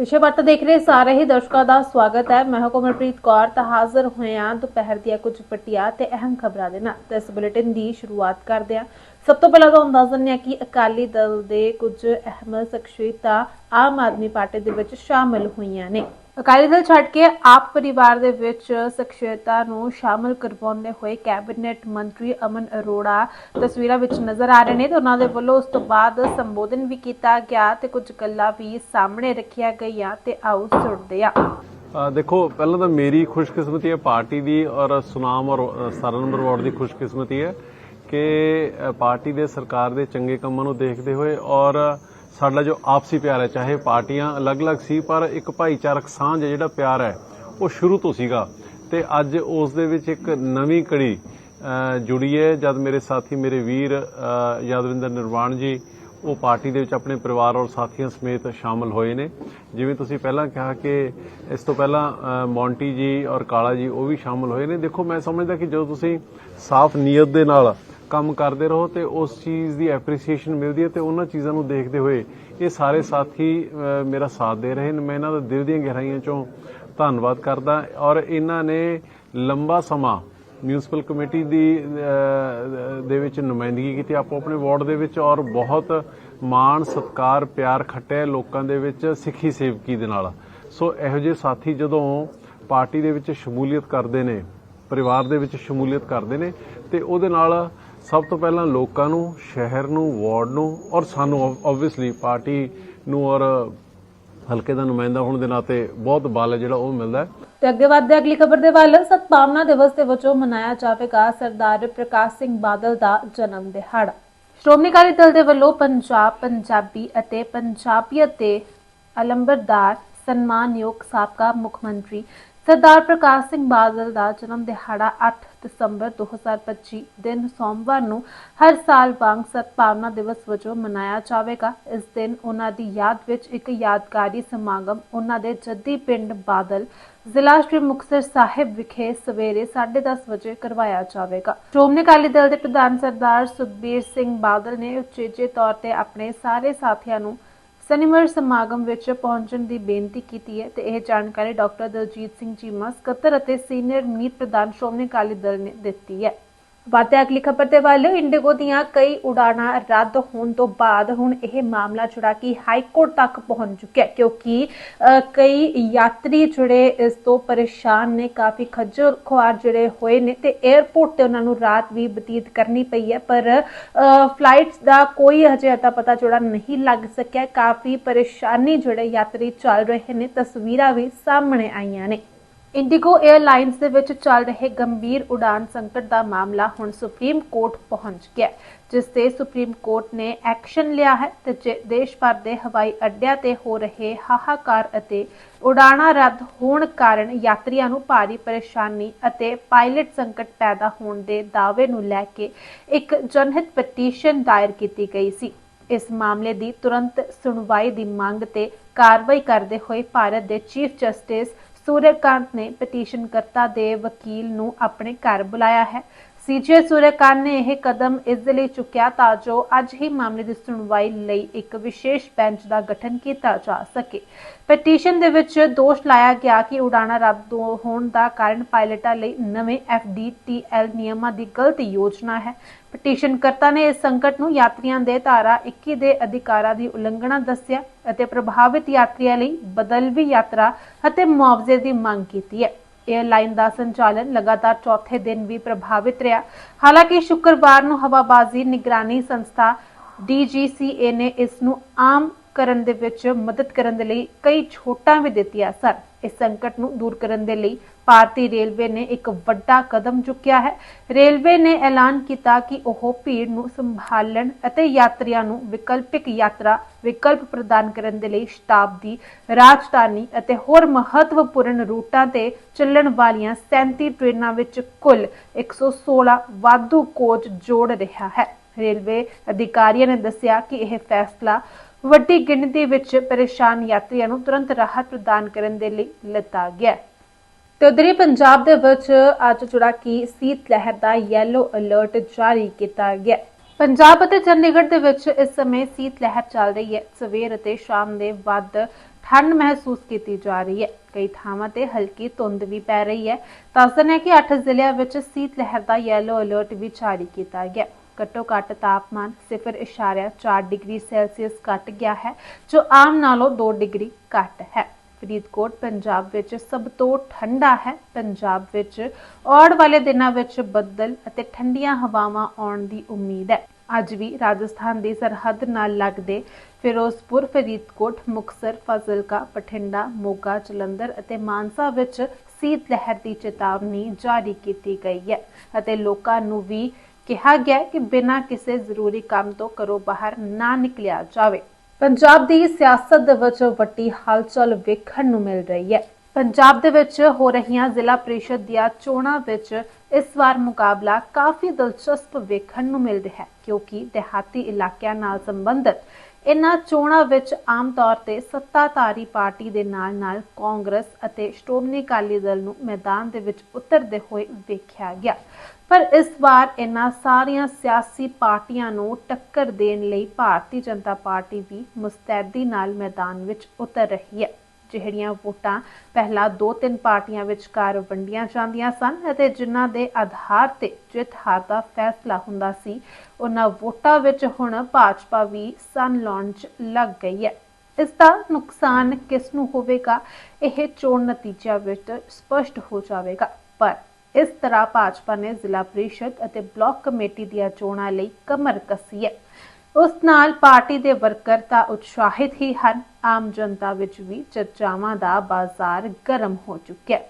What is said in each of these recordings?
ਵਿਸ਼ੇ ਵਾਰਤਾ ਦੇਖ ਰਹੇ ਸਾਰੇ ਹੀ ਦਰਸ਼ਕਾਂ ਦਾ ਸਵਾਗਤ ਹੈ। ਮੈਂ ਹਾਂ ਕੌਰ, ਤਾਂ ਹਾਜ਼ਰ ਹੋਏ ਹਾਂ ਦੁਪਹਿਰ ਦੀਆਂ ਕੁਝ ਪਟੀਆਂ ਤੇ ਅਹਿਮ ਖਬਰਾਂ ਦੇ ਨਾਲ। ਤੇ ਇਸ ਬੁਲੇਟਿਨ ਦੀ ਸ਼ੁਰੂਆਤ ਕਰਦੇ ਹਾਂ। ਸਭ ਤੋਂ ਪਹਿਲਾਂ ਤੁਹਾਨੂੰ ਦੱਸ ਦਿੰਦੇ ਹਾਂ ਕਿ ਅਕਾਲੀ ਦਲ ਦੇ ਕੁਝ ਅਹਿਮ ਸ਼ਖਸੀਅਤਾਂ ਆਮ ਆਦਮੀ ਪਾਰਟੀ ਦੇ ਵਿੱਚ ਸ਼ਾਮਲ ਹੋਈਆਂ ਨੇ। ਅਕਾਲੀ ਦਲ ਛੱਡ ਕੇ ਆਪ ਪਰਿਵਾਰ ਦੇ ਵਿੱਚ ਸ਼ਖਸੀਅਤਾਂ ਨੂੰ ਸ਼ਾਮਲ ਕਰਵਾਉਂਦੇ ਹੋਏ ਕੈਬਨਿਟ ਮੰਤਰੀ ਅਮਨ ਅਰੋੜਾ ਤਸਵੀਰਾਂ ਵਿੱਚ ਨਜ਼ਰ ਆ ਰਹੇ ਨੇ ਤੇ ਉਹਨਾਂ ਦੇ ਵੱਲੋਂ ਉਸ ਤੋਂ ਬਾਅਦ ਸੰਬੋਧਨ ਵੀ ਕੀਤਾ ਗਿਆ ਤੇ ਕੁਝ ਗੱਲਾਂ ਵੀ ਸਾਹਮਣੇ ਰੱਖੀਆਂ ਗਈਆਂ ਤੇ ਆਓ ਸੁਣਦੇ ਆ ਦੇਖੋ ਪਹਿਲਾਂ ਤਾਂ ਮੇਰੀ ਖੁਸ਼ਕਿਸਮਤੀ ਹੈ ਪਾਰਟੀ ਦੀ ਔਰ ਸੁਨਾਮ ਔਰ ਅ, 17 ਨੰਬਰ ਵਾਰਡ ਦੀ ਖੁਸ਼ਕਿਸਮਤੀ ਹੈ ਕਿ ਪਾਰਟੀ ਦੇ ਸਰਕਾਰ ਦੇ ਚੰਗੇ ਕੰਮਾਂ ਨੂੰ ਦੇਖਦੇ ਹੋਏ ਔਰ ਸਾਡਾ ਜੋ ਆਪਸੀ ਪਿਆਰ ਹੈ ਚਾਹੇ ਪਾਰਟੀਆਂ ਅਲੱਗ-ਅਲੱਗ ਸੀ ਪਰ ਇੱਕ ਭਾਈਚਾਰਕ ਸਾਂਝ ਜਿਹੜਾ ਪਿਆਰ ਹੈ ਉਹ ਸ਼ੁਰੂ ਤੋਂ ਸੀਗਾ। ਤੇ ਅੱਜ ਉਸ ਦੇ ਵਿੱਚ ਇੱਕ ਨਵੀਂ ਕੜੀ ਜੁੜੀ ਹੈ। ਜਦ ਮੇਰੇ ਸਾਥੀ ਮੇਰੇ ਵੀਰ ਯਾਦਵਿੰਦਰ ਨਿਰਵਾਣ ਜੀ ਉਹ ਪਾਰਟੀ ਦੇ ਵਿੱਚ ਆਪਣੇ ਪਰਿਵਾਰ ਔਰ ਸਾਥੀਆਂ ਸਮੇਤ ਸ਼ਾਮਲ ਹੋਏ ਨੇ। ਜਿਵੇਂ ਤੁਸੀਂ ਪਹਿਲਾਂ ਕਿਹਾ ਕਿ ਇਸ ਤੋਂ ਪਹਿਲਾਂ ਅ, ਮੌਂਟੀ ਜੀ ਔਰ ਕਾਲਾ ਜੀ ਉਹ ਵੀ ਸ਼ਾਮਲ ਹੋਏ ਨੇ। ਦੇਖੋ ਮੈਂ ਸਮਝਦਾ ਕਿ ਜਦੋਂ ਤੁਸੀਂ ਸਾਫ਼ ਨੀਅਤ ਦੇ ਨਾਲ ਕੰਮ ਕਰਦੇ ਰਹੋ ਤੇ ਉਸ ਚੀਜ਼ ਦੀ ਐਪਰੀਸੀਏਸ਼ਨ ਮਿਲਦੀ ਹੈ ਤੇ ਉਹਨਾਂ ਚੀਜ਼ਾਂ ਨੂੰ ਦੇਖਦੇ ਹੋਏ ਇਹ ਸਾਰੇ ਸਾਥੀ ਮੇਰਾ ਸਾਥ ਦੇ ਰਹੇ ਨੇ। ਮੈਂ ਇਹਨਾਂ ਦਾ ਦਿਲ ਦੀਆਂ ਗਹਿਰਾਈਆਂ ਚੋਂ ਧੰਨਵਾਦ ਕਰਦਾ ਔਰ ਇਹਨਾਂ ਨੇ ਲੰਬਾ ਸਮਾਂ ਮਿਊਨਿਸਪਲ ਕਮੇਟੀ ਦੀ ਦੇ ਵਿੱਚ ਨੁਮਾਇੰਦਗੀ ਕੀਤੀ, ਆਪੋ ਆਪਣੇ ਵਾਰਡ ਦੇ ਵਿੱਚ ਔਰ ਬਹੁਤ ਮਾਣ, ਸਤਕਾਰ, ਪਿਆਰ ਖੱਟਿਆ ਲੋਕਾਂ ਦੇ ਵਿੱਚ ਸਿੱਖੀ ਸੇਵਕੀ ਦੇ ਨਾਲ। ਸੋ ਇਹੋ ਜਿਹੇ ਸਾਥੀ ਜਦੋਂ ਪਾਰਟੀ ਦੇ ਵਿੱਚ ਸ਼ਮੂਲੀਅਤ ਕਰਦੇ ਨੇ, ਪਰਿਵਾਰ ਦੇ ਵਿੱਚ ਸ਼ਮੂਲੀਅਤ ਕਰਦੇ ਨੇ ਤੇ ਉਹਦੇ ਨਾਲ ਸਭ ਤੋਂ ਪਹਿਲਾਂ ਲੋਕਾਂ ਨੂੰ, ਸ਼ਹਿਰ ਨੂੰ, ਵਾਰਡ ਨੂੰ ਔਰ ਸਾਨੂੰ ਆਬਵੀਅਸਲੀ ਪਾਰਟੀ ਨੂੰ ਔਰ ਹਲਕੇ ਦਾ ਨੁਮਾਇੰਦਾ ਹੋਣ ਦੇ ਨਾਤੇ ਬਹੁਤ ਬਲ ਜਿਹੜਾ ਉਹ ਮਿਲਦਾ ਹੈ। ਤੇ ਅੱਗੇ ਵਧਦੇ ਅਗਲੀ ਖਬਰ ਦੇ ਵੱਲ ਸਤਪਾਵਨਾ ਦਿਵਸ ਦੇ ਵਜੋਂ ਮਨਾਇਆ ਜਾਵੇਗਾ ਸਰਦਾਰ ਪ੍ਰਕਾਸ਼ ਸਿੰਘ ਬਾਦਲ ਦਾ ਜਨਮ ਦਿਹਾੜਾ। ਸ਼੍ਰੋਮਣੀ ਅਕਾਲੀ ਦਲ ਦੇ ਵੱਲੋਂ ਪੰਜਾਬ ਪੰਜਾਬੀ ਅਤੇ ਪੰਜਾਬੀਅਤ ਦੇ ਅਲੰਬਰਦਾਰ ਸਨਮਾਨਯੋਗ ਸਾਬਕਾ ਮੁੱਖ ਮੰਤਰੀ ਸਰਦਾਰ ਪ੍ਰਕਾਸ਼ ਸਿੰਘ ਬਾਦਲ ਦਾ ਜਨਮ ਦਿਹਾੜਾ 8 ਦਸੰਬਰ 2025 ਦਿਨ ਸੋਮਵਾਰ ਨੂੰ ਹਰ ਸਾਲ ਵਾਂਗ ਸਤਪਾਵਨਾ ਦਿਵਸ ਵਜੋਂ ਮਨਾਇਆ ਜਾਵੇਗਾ। ਇਸ ਦਿਨ ਉਹਨਾਂ ਦੀ ਯਾਦ ਵਿੱਚ ਇੱਕ ਯਾਦਗਾਰੀ ਸਮਾਗਮ ਉਹਨਾਂ ਦੇ ਜੱਦੀ ਪਿੰਡ ਬਾਦਲ ਜ਼ਿਲ੍ਹਾ ਸ਼੍ਰੀ ਮੁਕਤਸਰ ਸਾਹਿਬ ਵਿਖੇ ਸਵੇਰੇ 10:30 ਵਜੇ ਕਰਵਾਇਆ ਜਾਵੇਗਾ। ਸ਼੍ਰੋਮਣੀ ਅਕਾਲੀ ਦਲ ਦੇ ਪ੍ਰਧਾਨ ਸਰਦਾਰ ਸੁਖਬੀਰ ਸਿੰਘ ਬਾਦਲ ਨੇ ਉਚੇਜੇ ਤੌਰ ਤੇ ਆਪਣੇ ਸਾਰੇ ਸਾਥੀਆਂ ਨੂੰ ਸਨੀਵਾਰ ਸਮਾਗਮ ਵਿੱਚ ਪਹੁੰਚਣ ਦੀ ਬੇਨਤੀ ਕੀਤੀ ਹੈ ਤੇ ਇਹ ਜਾਣਕਾਰੀ ਡਾਕਟਰ ਦਲਜੀਤ ਸਿੰਘ ਚੀਮਾ, ਸਕੱਤਰ ਅਤੇ ਸੀਨੀਅਰ ਮੀਤ ਪ੍ਰਧਾਨ ਸ਼੍ਰੋਮਣੀ ਅਕਾਲੀ ਦਲ ਨੇ ਦਿੱਤੀ ਹੈ। ਬਾਤੇ ਅਗਲੀ ਖਬਰ ਦੇ ਵੱਲ ਇੰਡੀਗੋ ਦੀਆਂ ਕਈ ਉਡਾਣਾਂ ਰੱਦ ਹੋਣ ਤੋਂ ਬਾਅਦ ਹੁਣ ਇਹ ਮਾਮਲਾ ਜਿਹੜਾ ਕਿ ਹਾਈ ਕੋਰਟ ਤੱਕ ਪਹੁੰਚ ਚੁੱਕਿਆ ਕਿਉਂਕਿ ਕਈ ਯਾਤਰੀ ਜਿਹੜੇ ਇਸ ਤੋਂ ਪਰੇਸ਼ਾਨ ਨੇ, ਕਾਫੀ ਖੱਜਲ ਖੁਆਰ ਜਿਹੜੇ ਹੋਏ ਨੇ ਤੇ 에ਅਰਪੋਰਟ ਤੇ ਉਹਨਾਂ ਨੂੰ ਰਾਤ ਵੀ ਬਤੀਤ ਕਰਨੀ ਪਈ ਹੈ, ਪਰ ਫਲਾਈਟਸ ਦਾ ਕੋਈ ਹਜੇ ਅਤਾ ਪਤਾ ਜਿਹੜਾ ਨਹੀਂ ਲੱਗ ਸਕਿਆ, ਕਾਫੀ ਪਰੇਸ਼ਾਨੀ ਜਿਹੜੇ ਯਾਤਰੀ ਚੱਲ ਰਹੇ ਨੇ, ਤਸਵੀਰਾਂ ਵੀ ਸਾਹਮਣੇ ਆਈਆਂ ਨੇ। ਇੰਡੀਗੋ 에ਅਰਲਾਈਨਸ ਦੇ ਵਿੱਚ ਚੱਲ ਰਹੇ ਗੰਭੀਰ ਉਡਾਨ ਸੰਕਟ ਦਾ ਮਾਮਲਾ ਹੁਣ ਸੁਪਰੀਮ ਕੋਰਟ ਪਹੁੰਚ ਗਿਆ ਜਿਸ ਤੇ ਸੁਪਰੀਮ ਕੋਰਟ ਨੇ ਐਕਸ਼ਨ ਲਿਆ ਹੈ ਤੇ ਦੇਸ਼ ਭਰ ਦੇ ਹਵਾਈ ਅੱਡਿਆਂ ਤੇ ਹੋ ਰਹੇ ਹਾਹਾਕਾਰ ਅਤੇ ਉਡਾਣਾਂ ਰੱਦ ਹੋਣ ਕਾਰਨ ਯਾਤਰੀਆਂ ਨੂੰ ਭਾਰੀ ਪਰੇਸ਼ਾਨੀ ਅਤੇ ਪਾਇਲਟ ਸੰਕਟ ਪੈਦਾ ਹੋਣ ਦੇ ਦਾਅਵੇ ਨੂੰ ਲੈ ਕੇ ਇੱਕ ਜਨਹਿਤ ਪਟੀਸ਼ਨ ਦਾਇਰ ਕੀਤੀ ਗਈ ਸੀ। ਇਸ ਮਾਮਲੇ ਦੀ ਤੁਰੰਤ ਸੁਣਵਾਈ ਦੀ ਮੰਗ ਤੇ ਕਾਰਵਾਈ ਕਰਦੇ ਹੋਏ ਭਾਰਤ ਦੇ ਚੀਫ ਜਸਟਿਸ ਸੂਰਯਕਾਂਤ ਨੇ ਪਟੀਸ਼ਨਕਰਤਾ ਦੇ ਵਕੀਲ ਨੂੰ ਆਪਣੇ ਘਰ ਬੁਲਾਇਆ ਹੈ। ਸੀਜੇ ਸੂਰਯਕਾਂਤ ਨੇ ਇਹ ਕਦਮ ਇਸ ਦੇ ਲਈ ਚੁੱਕਿਆ ਤਾਂ ਜੋ ਅੱਜ ਹੀ ਮਾਮਲੇ ਦੀ ਸੁਣਵਾਈ ਲਈ ਇੱਕ ਵਿਸ਼ੇਸ਼ ਬੈਂਚ ਦਾ ਗਠਨ ਕੀਤਾ ਜਾ ਸਕੇ। ਪਟੀਸ਼ਨ ਦੇ ਵਿੱਚ ਦੋਸ਼ ਲਾਇਆ ਗਿਆ ਕਿ ਉਡਾਣਾ ਰੱਦ ਹੋਣ ਦਾ ਕਾਰਨ ਪਾਇਲਟਾਂ ਲਈ ਨਵੇਂ ਐਫਡੀਟੀਐਲ ਨਿਯਮਾਂ ਦੀ ਗਲਤ ਯੋਜਨਾ ਹੈ। ਪਟੀਸ਼ਨ ਕਰਤਾ ਨੇ ਇਸ ਸੰਕਟ ਨੂੰ ਯਾਤਰੀਆਂ ਦੇ ਧਾਰਾ 21 ਦੇ ਅਧਿਕਾਰਾਂ ਦੀ ਉਲੰਘਣਾ ਦੱਸਿਆ ਅਤੇ ਪ੍ਰਭਾਵਿਤ ਯਾਤਰੀਆਂ ਲਈ ਬਦਲਵੀ ਯਾਤਰਾ ਅਤੇ ਮੁਆਵਜ਼ੇ ਦੀ ਮੰਗ ਕੀਤੀ ਹੈ। 에ਅਰਲਾਈਨ ਦਾ ਸੰਚਾਲਨ ਲਗਾਤਾਰ ਚੌਥੇ ਦਿਨ ਵੀ ਪ੍ਰਭਾਵਿਤ ਰਿਹਾ। ਹਾਲਾਂਕਿ ਸ਼ੁੱਕਰਵਾਰ ਨੂੰ ਹਵਾਬਾਜ਼ੀ ਨਿਗਰਾਨੀ ਸੰਸਥਾ DGCA ਨੇ ਇਸ ਨੂੰ ਆਮ ਕਰਨ ਦੇ ਵਿੱਚ ਮਦਦ ਕਰਨ ਦੇ ਲਈ ਕਈ ਛੋਟਾਂ ਵੀ ਦਿੱਤੀਆਂ ਸਨ। ਇਸ ਸੰਕਟ ਨੂੰ ਦੂਰ ਕਰਨ ਦੇ ਲਈ ਭਾਰਤੀ ਰੇਲਵੇ ਨੇ ਇੱਕ ਵੱਡਾ ਕਦਮ ਚੁੱਕਿਆ ਹੈ। ਰੇਲਵੇ ਨੇ ਐਲਾਨ ਕੀਤਾ ਕਿ ਉਹ ਭੀੜ ਨੂੰ ਸੰਭਾਲਣ ਅਤੇ ਯਾਤਰੀਆਂ ਨੂੰ ਵਿਕਲਪਿਕ ਯਾਤਰਾ, ਵਿਕਲਪ ਪ੍ਰਦਾਨ ਕਰਨ ਦੇ ਲਈ ਸ਼ਤਾਬਦੀ ਰਾਜਧਾਨੀ ਅਤੇ ਹੋਰ ਮਹੱਤਵਪੂਰਨ ਰੂਟਾਂ ਤੇ ਚੱਲਣ ਵਾਲੀਆਂ 37 ਟ੍ਰੇਨਾਂ ਵਿੱਚ ਕੁੱਲ 116 ਵਾਧੂ ਕੋਚ ਜੋੜ ਰਿਹਾ ਹੈ। ਰੇਲਵੇ ਅਧਿਕਾਰੀਆਂ ਨੇ ਦੱਸਿਆ ਕਿ ਇਹ ਫੈਸਲਾ ਵੱਡੀ ਗਿਣਤੀ ਵਿੱਚ ਪਰੇਸ਼ਾਨ ਯਾਤਰੀਆਂ ਨੂੰ ਤੁਰੰਤ ਰਾਹਤ ਪ੍ਰਦਾਨ ਕਰਨ ਦੇ ਲਈ ਲਿੱਤਾ ਗਿਆ ਤੇ ਉਧਰੀ ਪੰਜਾਬ ਦੇ ਵਿੱਚ ਅੱਜ ਜਿਹੜਾ ਕਿ ਸੀਤ ਲਹਿਰ ਦਾ ਯੈਲੋ ਅਲਰਟ ਜਾਰੀ ਕੀਤਾ ਗਿਆ ਪੰਜਾਬ ਅਤੇ ਚੰਡੀਗੜ੍ਹ ਦੇ ਵਿੱਚ ਇਸ ਸਮੇਂ ਸੀਤ ਲਹਿਰ ਚੱਲ ਰਹੀ ਹੈ। ਸਵੇਰ ਅਤੇ ਸ਼ਾਮ ਦੇ ਵੱਧ ਠੰਡ ਮਹਿਸੂਸ ਕੀਤੀ ਜਾ ਰਹੀ ਹੈ। ਕਈ ਥਾਵਾਂ ਤੇ ਹਲਕੀ ਧੁੰਦ ਵੀ ਪੈ ਰਹੀ ਹੈ। ਦੱਸਦੇ ਕਿ 8 ਜ਼ਿਲ੍ਹਿਆਂ ਵਿੱਚ ਸੀਤ ਲਹਿਰ ਦਾ ਯੈਲੋ ਅਲਰਟ ਵੀ ਜਾਰੀ ਕੀਤਾ ਗਿਆ ਘੱਟੋ ਘੱਟ ਤਾਪਮਾਨ 0.4 ਡਿਗਰੀ ਸੈਲਸੀਅਸ ਘਟ ਗਿਆ ਹੈ, ਜੋ ਆਮ ਨਾਲੋਂ 2 ਡਿਗਰੀ ਘੱਟ ਹੈ। ਫਰੀਦਕੋਟ, ਪੰਜਾਬ ਵਿੱਚ ਸਭ ਤੋਂ ਠੰਡਾ ਹੈ। ਪੰਜਾਬ ਵਿੱਚ ਔੜ ਵਾਲੇ ਦਿਨਾਂ ਵਿੱਚ ਬੱਦਲ ਅਤੇ ਠੰਡੀਆਂ ਹਵਾਵਾਂ ਆਉਣ ਦੀ ਉਮੀਦ ਹੈ। ਅੱਜ ਵੀ ਰਾਜਸਥਾਨ ਦੀ ਸਰਹੱਦ ਨਾਲ ਲੱਗਦੇ ਫਿਰੋਜ਼ਪੁਰ, ਫਰੀਦਕੋਟ ਮੁਕਸਰ ਫਾਜ਼ਿਲਕਾ, ਬਠਿੰਡਾ, ਮੋਗਾ, ਜਲੰਧਰ ਅਤੇ ਮਾਨਸਾ ਵਿੱਚ ਸੀਤ ਲਹਿਰ ਦੀ ਚੇਤਾਵਨੀ ਜਾਰੀ ਕੀਤੀ ਗਈ ਹੈ ਅਤੇ ਲੋਕਾਂ ਨੂੰ ਵੀ ਕਿਹਾ ਗਿਆ ਕਿ ਬਿਨਾਂ ਕਿਸੇ ਜ਼ਰੂਰੀ ਕੰਮ ਤੋਂ ਘਰੋਂ ਬਾਹਰ ਨਾ ਨਿਕਲਿਆ ਜਾਵੇ। ਪੰਜਾਬ ਦੀ ਸਿਆਸਤ ਦੇ ਵਿੱਚ ਵੱਡੀ ਹਲਚਲ ਵੇਖਣ ਨੂੰ ਮਿਲ ਰਹੀ ਹੈ। ਪੰਜਾਬ ਦੇ ਵਿੱਚ ਹੋ ਰਹੀਆਂ ਜ਼ਿਲ੍ਹਾ ਪ੍ਰੀਸ਼ਦ ਦੀਆਂ ਚੋਣਾਂ ਵਿੱਚ ਇਸ ਵਾਰ ਮੁਕਾਬਲਾ ਕਾਫੀ ਦਿਲਚਸਪ ਵੇਖਣ ਨੂੰ ਮਿਲ ਰਿਹਾ ਹੈ, ਕਿਉਂਕਿ ਦਿਹਾਤੀ ਇਲਾਕਿਆਂ ਨਾਲ ਸੰਬੰਧਿਤ ਇਨ੍ਹਾਂ ਚੋਣਾਂ ਵਿੱਚ ਆਮ ਤੌਰ ਤੇ ਸੱਤਾਧਾਰੀ ਪਾਰਟੀ ਦੇ ਨਾਲ-ਨਾਲ ਕਾਂਗਰਸ ਅਤੇ ਸ਼੍ਰੋਮਣੀ ਅਕਾਲੀ ਦਲ ਨੂੰ ਮੈਦਾਨ ਦੇ ਵਿੱਚ ਉਤਰਦੇ ਹੋਏ ਵੇਖਿਆ ਗਿਆ। ਪਰ ਇਸ ਵਾਰ ਇਹਨਾਂ ਸਾਰੀਆਂ ਸਿਆਸੀ ਪਾਰਟੀਆਂ ਨੂੰ ਟੱਕਰ ਦੇਣ ਲਈ ਭਾਰਤੀ ਜਨਤਾ ਪਾਰਟੀ ਵੀ ਮੁਸਤੈਦੀ ਨਾਲ ਮੈਦਾਨ ਵਿੱਚ ਉਤਰ ਰਹੀ ਹੈ, ਜਿਹੜੀਆਂ ਵੋਟਾਂ ਪਹਿਲਾਂ ਦੋ ਤਿੰਨ ਪਾਰਟੀਆਂ ਵਿਚਕਾਰ ਵੰਡੀਆਂ ਜਾਂਦੀਆਂ ਸਨ ਅਤੇ ਜਿਨ੍ਹਾਂ ਦੇ ਆਧਾਰ ਤੇ ਜਿੱਤ ਹਾਰ ਦਾ ਫੈਸਲਾ ਹੁੰਦਾ ਸੀ, ਉਹਨਾਂ ਵੋਟਾਂ ਵਿੱਚ ਹੁਣ ਭਾਜਪਾ ਵੀ ਸਨ ਲਾਉਣ 'ਚ ਲੱਗ ਗਈ ਹੈ। ਇਸ ਦਾ ਨੁਕਸਾਨ ਕਿਸ ਨੂੰ ਹੋਵੇਗਾ, ਇਹ ਚੋਣ ਨਤੀਜਿਆਂ ਵਿੱਚ ਸਪਸ਼ਟ ਹੋ ਜਾਵੇਗਾ, ਪਰ ਇਸ ਤਰ੍ਹਾਂ ਭਾਜਪਾ ਨੇ ਜ਼ਿਲ੍ਹਾ ਪ੍ਰੀਸ਼ਦ ਅਤੇ ਬਲਾਕ ਕਮੇਟੀ ਦੀਆਂ ਚੋਣਾਂ ਲਈ ਕਮਰ ਕੱਸੀ ਹੈ। ਉਸ ਨਾਲ ਪਾਰਟੀ ਦੇ ਵਰਕਰ ਤਾਂ ਉਤਸ਼ਾਹਿਤ ਹੀ ਹਨ। ਆਮ ਜਨਤਾ ਵਿੱਚ ਵੀ ਚਰਚਾਵਾਂ ਦਾ ਬਾਜ਼ਾਰ ਗਰਮ ਹੋ ਚੁੱਕਿਆ ਹੈ।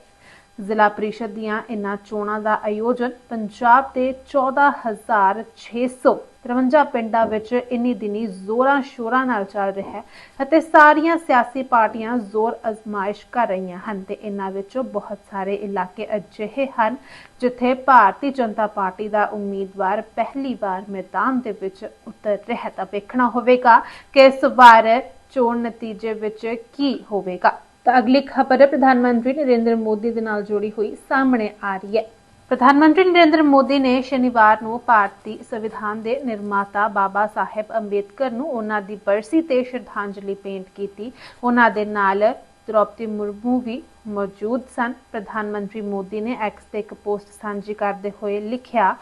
ਜ਼ਿਲ੍ਹਾ ਪ੍ਰੀਸ਼ਦ ਦੀਆਂ ਇਨ੍ਹਾਂ ਚੋਣਾਂ ਦਾ ਆਯੋਜਨ ਪੰਜਾਬ ਦੇ 14653 ਪਿੰਡਾਂ ਵਿੱਚ ਇੰਨੀ ਦਿਨੀ ਜ਼ੋਰਾਂ ਸ਼ੋਰਾਂ ਨਾਲ ਚੱਲ ਰਿਹਾ ਹੈ ਅਤੇ ਸਾਰੀਆਂ ਸਿਆਸੀ ਪਾਰਟੀਆਂ ਜ਼ੋਰ ਅਜ਼ਮਾਇਸ਼ ਕਰ ਰਹੀਆਂ ਹਨ ਤੇ ਇਨ੍ਹਾਂ ਵਿੱਚੋਂ ਬਹੁਤ ਸਾਰੇ ਇਲਾਕੇ ਅਜਿਹੇ ਹਨ ਜਿੱਥੇ ਭਾਰਤੀ ਜਨਤਾ ਪਾਰਟੀ ਦਾ ਉਮੀਦਵਾਰ ਪਹਿਲੀ ਵਾਰ ਮੈਦਾਨ ਦੇ ਵਿੱਚ ਉਤਰ ਰਿਹਾ ਤਾਂ ਵੇਖਣਾ ਹੋਵੇਗਾ ਕਿ ਇਸ ਵਾਰ ਚੋਣ ਨਤੀਜੇ ਵਿੱਚ ਕੀ ਹੋਵੇਗਾ। ਤਾਂ ਅਗਲੀ ਖਬਰ ਪ੍ਰਧਾਨ ਮੰਤਰੀ ਨਰਿੰਦਰ ਮੋਦੀ ਦੇ ਨਾਲ ਜੁੜੀ ਹੋਈ ਸਾਹਮਣੇ ਆ ਰਹੀ ਹੈ। ਪ੍ਰਧਾਨ ਮੰਤਰੀ ਨਰਿੰਦਰ ਮੋਦੀ ਨੇ ਸ਼ਨੀਵਾਰ ਨੂੰ ਭਾਰਤੀ ਸੰਵਿਧਾਨ ਦੇ ਨਿਰਮਾਤਾ ਬਾਬਾ ਸਾਹਿਬ ਅੰਬੇਦਕਰ ਨੂੰ ਉਹਨਾਂ ਦੀ ਬਰਸੀ ਤੇ ਸ਼ਰਧਾਂਜਲੀ ਭੇਂਟ ਕੀਤੀ। ਉਹਨਾਂ ਦੇ ਨਾਲ ਦ੍ਰੋਪਦੀ ਮੁਰਮੂ ਵੀ ਮੌਜੂਦ ਸਨ। ਪ੍ਰਧਾਨ ਮੰਤਰੀ ਮੋਦੀ ਨੇ ਐਕਸ ਤੇ ਇੱਕ ਪੋਸਟ ਸਾਂਝੀ ਕਰਦੇ ਹੋਏ ਲਿਖਿਆ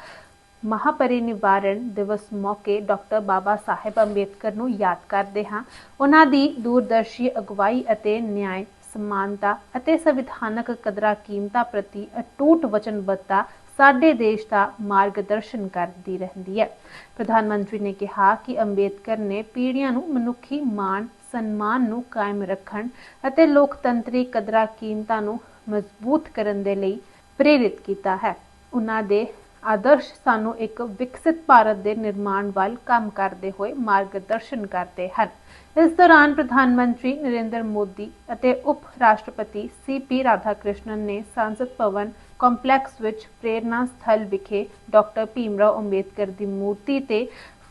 ਮਹਾਪਰਿਨਿਵਾਰਣ ਦਿਵਸ ਮੌਕੇ ਡਾਕਟਰ ਬਾਬਾ ਸਾਹਿਬ ਅੰਬੇਦਕਰ ਨੂੰ ਯਾਦ ਕਰਦੇ ਹਾਂ। ਉਹਨਾਂ ਦੀ ਦੂਰਦਰਸ਼ੀ ਅਗਵਾਈ ਅਤੇ ਨਿਆਂ, ਸਮਾਨਤਾ ਅਤੇ ਸੰਵਿਧਾਨਕ ਕਦਰਾਂ ਕੀਮਤਾਂ ਪ੍ਰਤੀ ਅਟੂਟ ਵਚਨਬੱਧਤਾ ਸਾਡੇ ਦੇਸ਼ ਦਾ ਮਾਰਗਦਰਸ਼ਨ ਕਰਦੀ ਰਹਿੰਦੀ ਹੈ। ਪ੍ਰਧਾਨ ਮੰਤਰੀ ਨੇ ਕਿਹਾ ਕਿ ਅੰਬੇਦਕਰ ਨੇ ਪੀੜ੍ਹੀਆਂ ਨੂੰ ਮਨੁੱਖੀ ਮਾਣ, ਸਨਮਾਨ ਨੂੰ ਕਾਇਮ ਰੱਖਣ ਅਤੇ ਲੋਕਤੰਤਰੀ ਕਦਰਾਂ ਕੀਮਤਾਂ ਨੂੰ ਮਜ਼ਬੂਤ ਕਰਨ ਦੇ ਲਈ ਪ੍ਰੇਰਿਤ ਕੀਤਾ ਹੈ। ਉਹਨਾਂ ਦੇ ਆਦਰਸ਼ ਸਾਨੂੰ ਇੱਕ ਵਿਕਸਿਤ ਭਾਰਤ ਦੇ ਨਿਰਮਾਣ ਵੱਲ ਕੰਮ ਕਰਦੇ ਹੋਏ ਮਾਰਗਦਰਸ਼ਨ ਕਰਦੇ ਹਨ। ਇਸ ਦੌਰਾਨ ਪ੍ਰਧਾਨ ਮੰਤਰੀ ਨਰਿੰਦਰ ਮੋਦੀ ਅਤੇ ਉਪ ਰਾਸ਼ਟਰਪਤੀ ਸੀਪੀ ਰਾਧਾਕ੍ਰਿਸ਼ਨਨ ਨੇ ਸੰਸਦ ਭਵਨ ਕੰਪਲੈਕਸ ਵਿੱਚ ਪ੍ਰੇਰਨਾ ਸਥਲ ਵਿਖੇ ਡਾਕਟਰ ਭੀਮਰਾਓ ਅੰਬੇਦਕਰ ਦੀ ਮੂਰਤੀ ਤੇ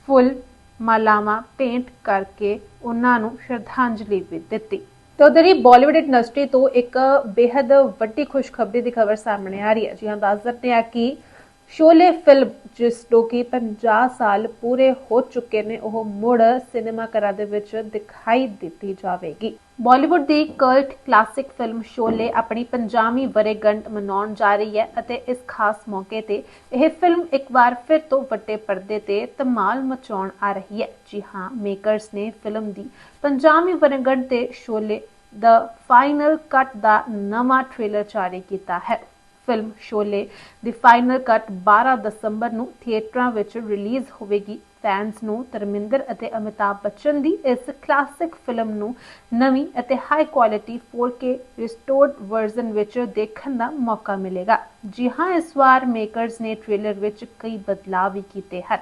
ਫੁੱਲ ਮਾਲਾਵਾਂ ਪੇਂਟ ਕਰਕੇ ਉਹਨਾਂ ਨੂੰ ਸ਼ਰਧਾਂਜਲੀ ਵੀ ਦਿੱਤੀ। ਤੇ ਉਧਰ ਹੀ ਬਾਲੀਵੁੱਡ ਇੰਡਸਟਰੀ ਤੋਂ ਇੱਕ ਬੇहद ਵੱਡੀ ਖੁਸ਼ਖਬਰੀ ਦੀ ਖਬਰ ਸਾਹਮਣੇ ਆ ਰਹੀ ਹੈ। ਜੀ ਹਾਂ, ਦੱਸ ਦਿੰਦੇ ਆ ਕਿ ਸ਼ੋਲੇ ਫਿਲਮ, ਜਿਸ ਤੋਂ ਕਿ 50 ਸਾਲ ਪੂਰੇ ਹੋ ਚੁੱਕੇ ਨੇ, ਉਹ ਮੁੜ ਸਿਨੇਮਾ ਘਰਾਂ ਦੇ ਵਿੱਚ ਦਿਖਾਈ ਦਿੱਤੀ ਜਾਵੇਗੀ। ਬਾਲੀਵੁੱਡ ਦੀ ਕਲਟ ਕਲਾਸਿਕ ਫਿਲਮ ਸ਼ੋਲੇ ਆਪਣੀ 50ਵੀਂ ਵਰੇਗੰਢ ਮਨਾਉਣ ਜਾ ਰਹੀ ਹੈ ਅਤੇ ਇਸ ਖਾਸ ਮੌਕੇ ਤੇ ਇਹ ਫਿਲਮ ਇੱਕ ਵਾਰ ਫਿਰ ਤੋਂ ਵੱਡੇ ਪਰਦੇ ਤੇ ਧਮਾਲ ਮਚਾਉਣ ਆ ਰਹੀ ਹੈ। ਜੀ ਹਾਂ, ਮੇਕਰਸ ਨੇ ਫਿਲਮ ਦੀ 50ਵੀਂ ਵਰੇਗੰਢ ਤੇ ਸ਼ੋਲੇ ਦਾ ਫਾਈਨਲ ਕੱਟ ਦਾ ਨਵਾਂ ਟ੍ਰੇਲਰ ਜਾਰੀ ਕੀਤਾ ਹੈ। ਫਿਲਮ ਸ਼ੋਲੇ ਦੀ ਫਾਈਨਲ ਕੱਟ 12 ਦਸੰਬਰ ਨੂੰ ਥੀਏਟਰਾਂ ਵਿੱਚ ਰਿਲੀਜ਼ ਹੋਵੇਗੀ। ਫੈਨਸ ਨੂੰ ਧਰਮਿੰਦਰ ਅਤੇ ਅਮਿਤਾਭ ਬੱਚਨ ਦੀ ਇਸ ਕਲਾਸਿਕ ਫਿਲਮ ਨੂੰ ਨਵੀਂ ਅਤੇ ਹਾਈ ਕੁਆਲਿਟੀ 4K ਰਿਸਟੋਰਡ ਵਰਜ਼ਨ ਵਿੱਚ ਦੇਖਣ ਦਾ ਮੌਕਾ ਮਿਲੇਗਾ। ਜੀ ਹਾਂ, ਇਸ ਵਾਰ ਮੇਕਰਸ ਨੇ ਟ੍ਰੇਲਰ ਵਿੱਚ ਕਈ ਬਦਲਾਅ ਵੀ ਕੀਤੇ ਹਨ।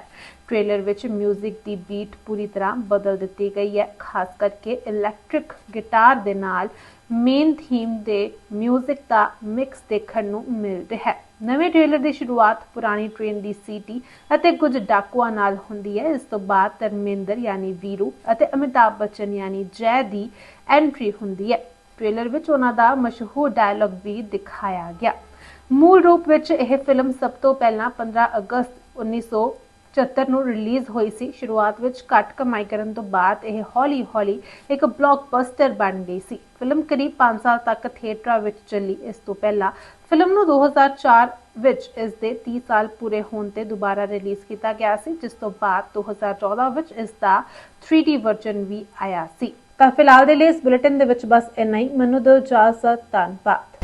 ਟ੍ਰੇਲਰ ਵਿੱਚ 뮤직 ਦੀ ਬੀਟ ਪੂਰੀ ਤਰ੍ਹਾਂ ਬਦਲ ਦਿੱਤੀ ਗਈ ਹੈ, ਖਾਸ ਕਰਕੇ ਇਲੈਕਟ੍ਰਿਕ ਗਿਟਾਰ ਦੇ ਨਾਲ। ਮੇਨ ਥੀਮ ਦੇ 뮤직 ਦਾ ਮਿਕਸ ਦੇਖਣ ਨੂੰ ਮਿਲਦਾ ਹੈ। ਨਵੇਂ ਟ੍ਰੇਲਰ ਦੀ ਸ਼ੁਰੂਆਤ ਪੁਰਾਣੀ ਟ੍ਰੇਨ ਦੀ ਸੀਟੀ ਅਤੇ ਕੁਝ ਡਾਕੂਆਂ ਨਾਲ ਹੁੰਦੀ ਹੈ। ਇਸ ਤੋਂ ਬਾਅਦ ਧਰਮਿੰਦਰ ਯਾਨੀ ਵੀਰੂ ਅਤੇ ਅਮਿਤਾਭ ਬੱਚਨ ਯਾਨੀ ਜੈ ਦੀ ਐਂਟਰੀ ਹੁੰਦੀ ਹੈ। ਟ੍ਰੇਲਰ ਵਿੱਚ ਉਹਨਾਂ ਦਾ ਮਸ਼ਹੂਰ ਡਾਇਲੌਗ ਵੀ ਦਿਖਾਇਆ ਗਿਆ। ਮੂਲ ਰੂਪ ਵਿੱਚ ਇਹ ਫਿਲਮ ਸਭ ਤੋਂ ਪਹਿਲਾਂ 15 ਅਗਸਤ 1974 ਨੂੰ ਰਿਲੀਜ਼ ਹੋਈ ਸੀ। ਸ਼ੁਰੂਆਤ ਵਿੱਚ ਘੱਟ ਕਮਾਈ ਕਰਨ ਤੋਂ ਬਾਅਦ ਇਹ ਹੌਲੀ-ਹੌਲੀ ਇੱਕ ਬਲੌਕਬਸਟਰ ਬਣ ਗਈ ਸੀ। ਫਿਲਮ ਕਰੀਬ 5 ਸਾਲ ਤੱਕ ਥੀਏਟਰਾਂ ਵਿੱਚ ਚੱਲੀ। ਇਸ ਤੋਂ ਪਹਿਲਾਂ ਫਿਲਮ ਨੂੰ 2004 ਵਿੱਚ ਇਸ ਦੇ 30 ਸਾਲ ਪੂਰੇ ਹੋਣ ਤੇ ਦੁਬਾਰਾ ਰਿਲੀਜ਼ ਕੀਤਾ ਗਿਆ ਸੀ, ਜਿਸ ਤੋਂ ਬਾਅਦ 2014 ਵਿੱਚ ਇਸ ਦਾ 3D ਵਰਜ਼ਨ ਵੀ ਆਇਆ ਸੀ। ਤਾਂ ਫਿਲਹਾਲ ਦੇ ਲਈ ਇਸ ਬੁਲੇਟਿਨ ਦੇ ਵਿੱਚ ਬਸ ਇੰਨਾ ਹੀ। ਮੈਨੂੰ ਦਿਓ ਇਜਾਜ਼ਤ, ਧੰਨਵਾਦ।